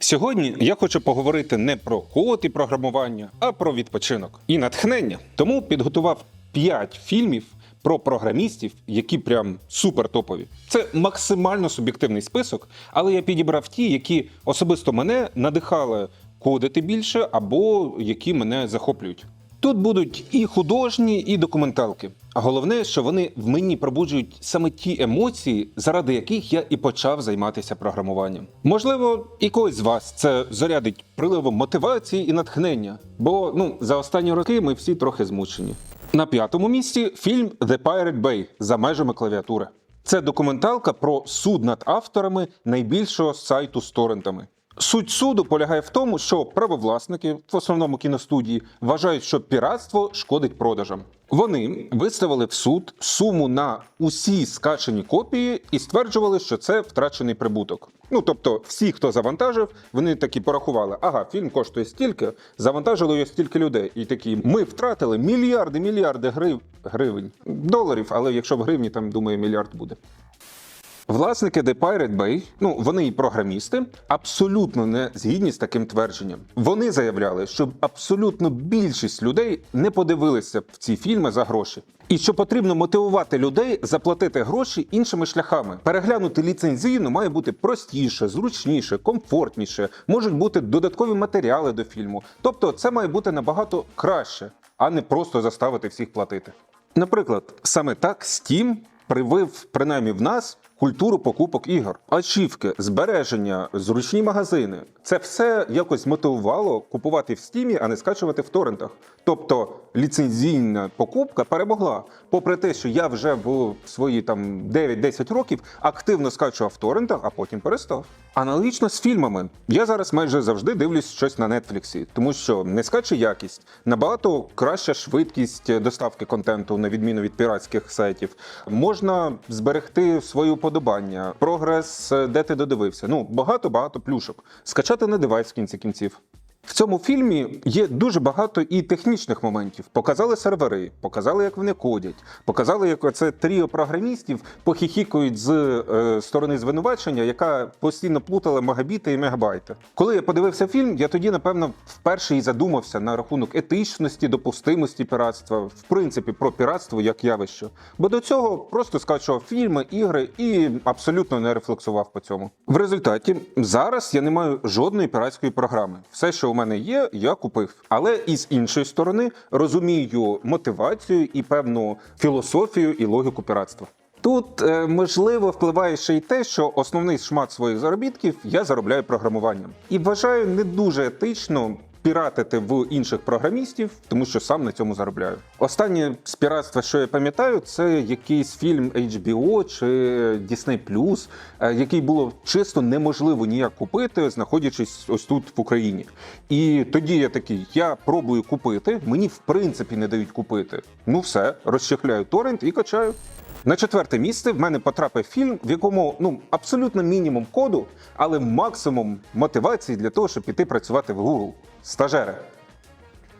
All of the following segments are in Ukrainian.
Сьогодні я хочу поговорити не про код і програмування, а про відпочинок і натхнення. Тому підготував 5 фільмів про програмістів, які прям супер топові. Це максимально суб'єктивний список, але я підібрав ті, які особисто мене надихали кодити більше, або які мене захоплюють. Тут будуть і художні, і документалки. А головне, що вони в мені пробуджують саме ті емоції, заради яких я і почав займатися програмуванням. Можливо, і когось з вас це зарядить приливом мотивації і натхнення, бо ну за останні роки ми всі трохи змучені. На п'ятому місці фільм The Pirate Bay за межами клавіатури. Це документалка про суд над авторами найбільшого сайту з торрентами. Суть суду полягає в тому, що правовласники, в основному кіностудії, вважають, що піратство шкодить продажам. Вони виставили в суд суму на усі скачені копії і стверджували, що це втрачений прибуток. Ну тобто, всі, хто завантажив, вони такі порахували: ага, фільм коштує стільки, завантажило його стільки людей. І такі ми втратили мільярди, мільярди грив... гривень, доларів, але якщо в гривні, там думаю, мільярд буде. Власники The Pirate Bay, ну вони і програмісти, абсолютно не згідні з таким твердженням. Вони заявляли, що абсолютно більшість людей не подивилися в ці фільми за гроші. І що потрібно мотивувати людей заплатити гроші іншими шляхами. Переглянути ліцензійно має бути простіше, зручніше, комфортніше. Можуть бути додаткові матеріали до фільму. Тобто, це має бути набагато краще, а не просто заставити всіх платити. Наприклад, саме так Steam привив принаймні в нас культуру покупок ігор, ачівки, збереження, зручні магазини. Це все якось мотивувало купувати в стімі, а не скачувати в торрентах. Тобто ліцензійна покупка перемогла. Попри те, що я вже в свої там 9-10 років активно скачував торрентах, а потім перестав. Аналогічно з фільмами. Я зараз майже завжди дивлюсь щось на Нетфліксі, тому що низька чи якість, набагато краща швидкість доставки контенту, на відміну від піратських сайтів. Можна зберегти свої уподобання, прогрес, е, де ти додивився. Ну багато багато плюшок. Скачати на девайс в кінці кінців. В цьому фільмі є дуже багато і технічних моментів. Показали сервери, показали, як вони кодять, показали, як це тріо програмістів похіхікують з е, сторони звинувачення, яка постійно плутала мегабіти і мегабайти. Коли я подивився фільм, я тоді, напевно, вперше і задумався на рахунок етичності, допустимості піратства, в принципі, про піратство як явище. Бо до цього просто скачував фільми, ігри і абсолютно не рефлексував по цьому. В результаті зараз я не маю жодної піратської програми. Все, що у мене є, я купив. Але і з іншої сторони розумію мотивацію і певну філософію і логіку піратства. Тут е, можливо впливає ще й те, що основний шмат своїх заробітків я заробляю програмуванням, і вважаю не дуже етично. Піратити в інших програмістів, тому що сам на цьому заробляю. Останнє з піратства, що я пам'ятаю, це якийсь фільм HBO чи Disney+, е, який було чисто неможливо ніяк купити, знаходячись ось тут в Україні. І тоді я такий: я пробую купити, мені в принципі не дають купити. Ну все, розчехляю торрент і качаю. На четверте місце в мене потрапив фільм, в якому ну абсолютно мінімум коду, але максимум мотивації для того, щоб піти працювати в Google. Стажери.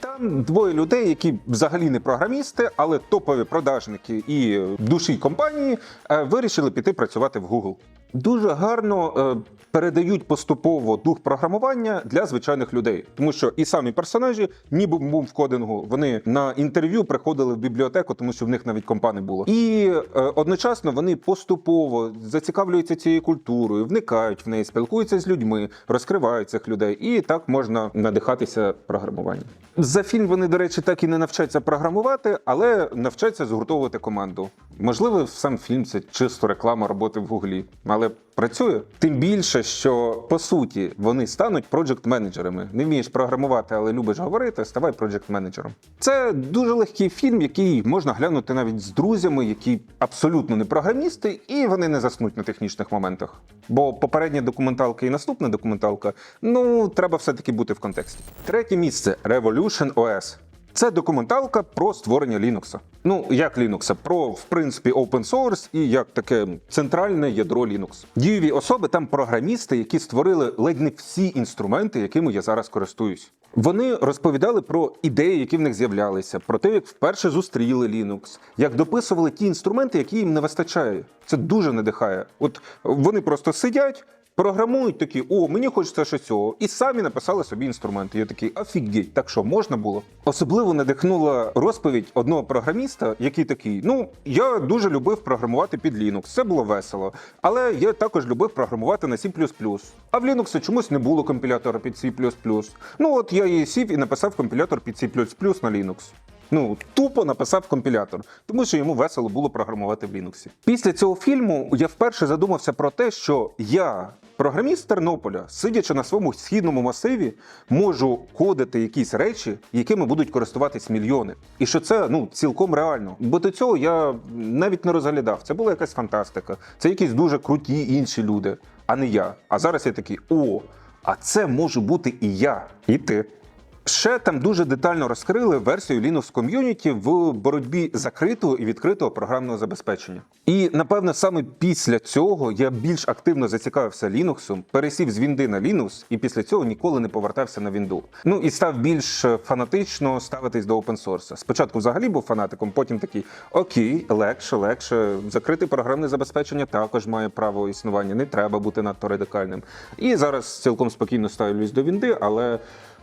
Там двоє людей, які взагалі не програмісти, але топові продажники і душі компанії, е, вирішили піти працювати в Google. Дуже гарно е, передають поступово дух програмування для звичайних людей, тому що і самі персонажі, ніби був в кодингу, вони на інтерв'ю приходили в бібліотеку, тому що в них навіть компа не було. І е, одночасно вони поступово зацікавлюються цією культурою, вникають в неї, спілкуються з людьми, розкривають цих людей, і так можна надихатися програмуванням. За фільм вони, до речі, так і не навчаться програмувати, але навчаться згуртовувати команду. Можливо, сам фільм це чисто реклама роботи в Гуглі, але працює. Тим більше, що по суті вони стануть проджект-менеджерами. Не вмієш програмувати, але любиш говорити, ставай проджект-менеджером. Це дуже легкий фільм, який можна глянути навіть з друзями, які абсолютно не програмісти, і вони не заснуть на технічних моментах. Бо попередня документалка і наступна документалка, ну треба все-таки бути в контексті. Третє місце Revolution OS. Це документалка про створення Linux. Ну як Linux, про в принципі open source і як таке центральне ядро Linux. Дієві особи там програмісти, які створили ледь не всі інструменти, якими я зараз користуюсь. Вони розповідали про ідеї, які в них з'являлися, про те, як вперше зустріли Linux, як дописували ті інструменти, які їм не вистачає. Це дуже надихає. От вони просто сидять. Програмують такі: о, мені хочеться щось цього, і самі написали собі інструменти. Я такий офігеть, так що можна було? Особливо надихнула розповідь одного програміста, який такий: ну я дуже любив програмувати під Linux, це було весело. Але я також любив програмувати на C++. А в Linux чомусь не було компілятора під C++. Ну от я і сів і написав компілятор під C++ на Linux. Ну, тупо написав компілятор, тому що йому весело було програмувати в Linux. Після цього фільму я вперше задумався про те, що я, програміст Тернополя, сидячи на своєму східному масиві, можу кодити якісь речі, якими будуть користуватись мільйони. І що це ну цілком реально. Бо до цього я навіть не розглядав. Це була якась фантастика. Це якісь дуже круті інші люди, а не я. А зараз я такий: о, а це може бути і я, і ти. Ще там дуже детально розкрили версію Linux Community в боротьбі закритого і відкритого програмного забезпечення. І напевно саме після цього я більш активно зацікавився Linux, пересів з Вінди на Linux, і після цього ніколи не повертався на Вінду. Ну і став більш фанатично ставитись до source. Спочатку взагалі був фанатиком, потім такий окей, легше, легше. Закрите програмне забезпечення також має право існування. Не треба бути надто радикальним. І зараз цілком спокійно ставлюсь до Вінди, але.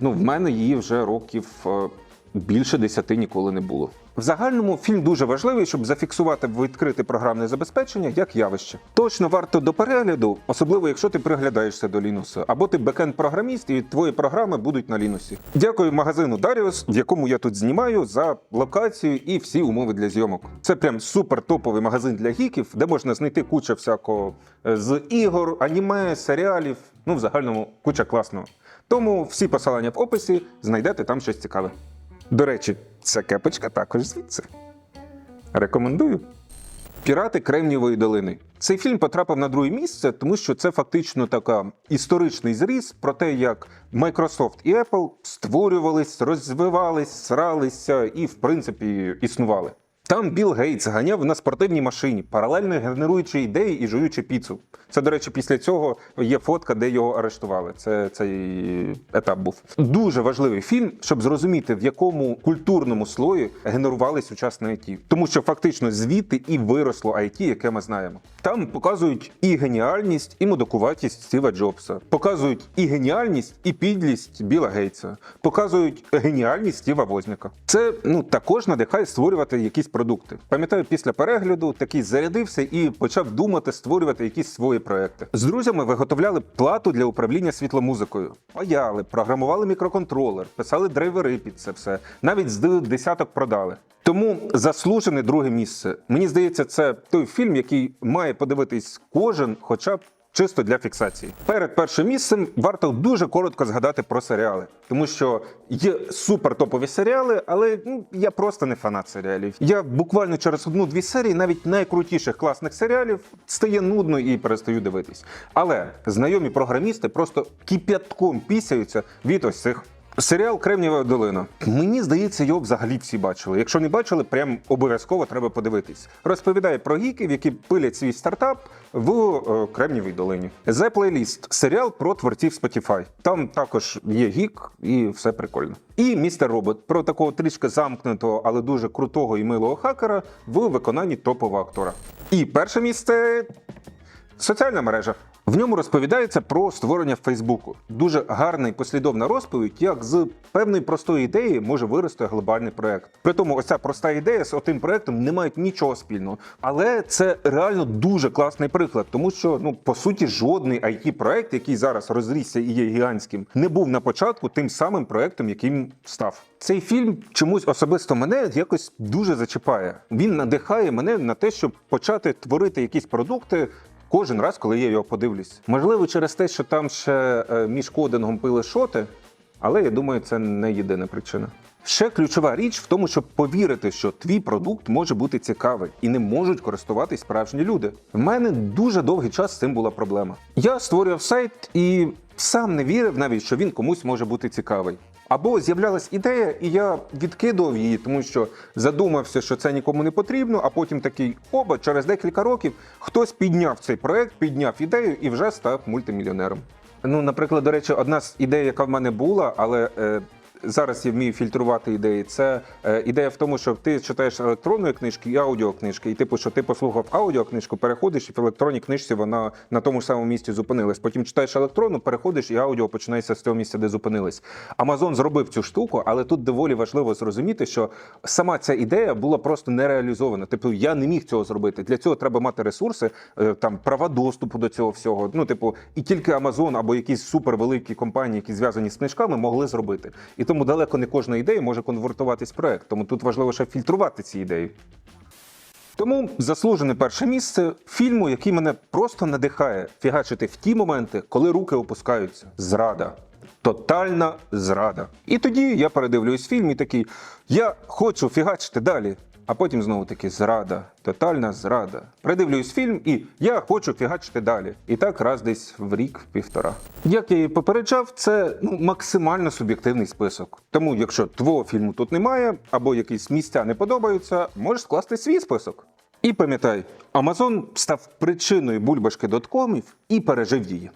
Ну, в мене її вже років е, більше десяти ніколи не було. В загальному фільм дуже важливий, щоб зафіксувати відкрите програмне забезпечення як явище. Точно варто до перегляду, особливо якщо ти приглядаєшся до Linux, або ти бекенд-програміст, і твої програми будуть на Linux. Дякую магазину Darius, в якому я тут знімаю за локацію і всі умови для зйомок. Це прям супер топовий магазин для гіків, де можна знайти кучу всякого е, з ігор, аніме, серіалів. Ну, в загальному куча класного. Тому всі посилання в описі знайдете там щось цікаве. До речі, ця кепочка також звідси. Рекомендую. Пірати Кремнієвої долини. Цей фільм потрапив на друге місце, тому що це фактично така історичний зріз про те, як Microsoft і Apple створювались, розвивались, сралися і, в принципі, існували. Там Білл Гейтс ганяв на спортивній машині, паралельно генеруючи ідеї і жуючи піцу. Це, до речі, після цього є фотка, де його арештували. Це цей етап був. Дуже важливий фільм, щоб зрозуміти, в якому культурному слої генерували сучасне IT. Тому що фактично звідти і виросло IT, яке ми знаємо. Там показують і геніальність, і мудакуватість Стіва Джобса. Показують і геніальність, і підлість Біла Гейтса. Показують геніальність Стіва Возняка. Це ну також надихає створювати якісь продукти. Пам'ятаю, після перегляду такий зарядився і почав думати створювати якісь свої проекти. З друзями виготовляли плату для управління світломузикою. Паяли, програмували мікроконтролер, писали драйвери під це все. Навіть з десяток продали. Тому заслужене друге місце. Мені здається, це той фільм, який має подивитись кожен, хоча б. Чисто для фіксації. Перед першим місцем варто дуже коротко згадати про серіали, тому що є супер топові серіали, але ну, я просто не фанат серіалів. Я буквально через одну-дві серії, навіть найкрутіших класних серіалів, стає нудно і перестаю дивитись. Але знайомі програмісти просто кип'ятком пісяються від ось цих. Серіал Кремнієва долина. Мені здається, його взагалі всі бачили. Якщо не бачили, прям обов'язково треба подивитись. Розповідає про гіків, які пилять свій стартап в е, Кремнієвій долині. The Playlist – серіал про творців Spotify. Там також є гік і все прикольно. І містер Робот про такого трішки замкнутого, але дуже крутого і милого хакера в виконанні топового актора. І перше місце Соціальна мережа. В ньому розповідається про створення Фейсбуку. Дуже гарна і послідовна розповідь, як з певної простої ідеї може вирости глобальний проект. При тому, ось ця проста ідея з отим проектом не мають нічого спільного. Але це реально дуже класний приклад, тому що ну по суті жодний it проект який зараз розрісся і є гігантським, не був на початку тим самим проектом, яким став. Цей фільм чомусь особисто мене якось дуже зачіпає. Він надихає мене на те, щоб почати творити якісь продукти. Кожен раз, коли я його подивлюсь. Можливо, через те, що там ще е, між кодингом пили шоти, але я думаю, це не єдина причина. Ще ключова річ в тому, щоб повірити, що твій продукт може бути цікавий і не можуть користуватись справжні люди. В мене дуже довгий час з цим була проблема. Я створював сайт і сам не вірив навіть, що він комусь може бути цікавий. Або з'являлась ідея, і я відкидував її, тому що задумався, що це нікому не потрібно. А потім такий оба через декілька років хтось підняв цей проект, підняв ідею і вже став мультимільйонером. Ну, наприклад, до речі, одна з ідей, яка в мене була, але е, зараз я вмію фільтрувати ідеї. Це е, ідея в тому, що ти читаєш електронної книжки і аудіокнижки, і типу, що ти послухав аудіокнижку, переходиш, і в електронній книжці вона на тому ж самому місці зупинилась. Потім читаєш електронну, переходиш, і аудіо починається з того місця, де зупинились. Амазон зробив цю штуку, але тут доволі важливо зрозуміти, що сама ця ідея була просто не реалізована. Типу, я не міг цього зробити. Для цього треба мати ресурси, е, там права доступу до цього всього. Ну, типу, і тільки Амазон або якісь супервеликі компанії, які зв'язані з книжками, могли зробити. І тому далеко не кожна ідея може конвертуватись в проект. Тому тут важливо ще фільтрувати ці ідеї. Тому заслужене перше місце фільму, який мене просто надихає фігачити в ті моменти, коли руки опускаються. Зрада. Тотальна зрада. І тоді я передивлююсь фільм і такий: я хочу фігачити далі. А потім знову таки зрада, тотальна зрада. Придивлююсь фільм і я хочу фігачити далі. І так раз десь в рік-півтора. Як я і попереджав, це ну, максимально суб'єктивний список. Тому, якщо твого фільму тут немає, або якісь місця не подобаються, можеш скласти свій список. І пам'ятай, Амазон став причиною бульбашки доткомів і пережив її.